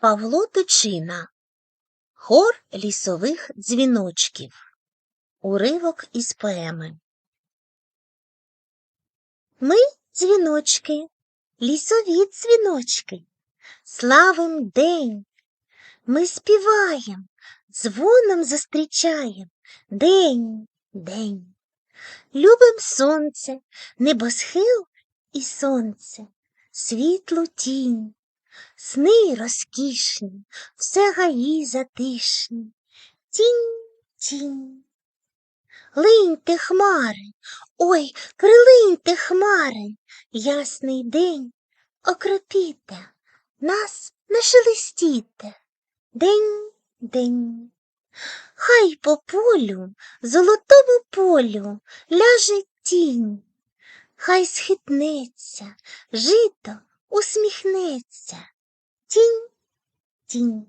Павло Тичина Хор лісових дзвіночків Уривок із поеми Ми дзвіночки, лісові дзвіночки, славим день. Ми співаєм, дзвоном зустрічаєм день, день. Любим сонце, небосхил і сонце, світлу тінь. Сни розкішні, все гаї затишні, тінь, тінь. Линьте хмари, ой, прилиньте хмари, ясний день, окропіте, нас не шелестіте, день, день. Хай по полю, золотому полю ляже тінь, хай схитнеться, жито усміхнеться. Тінь, тінь.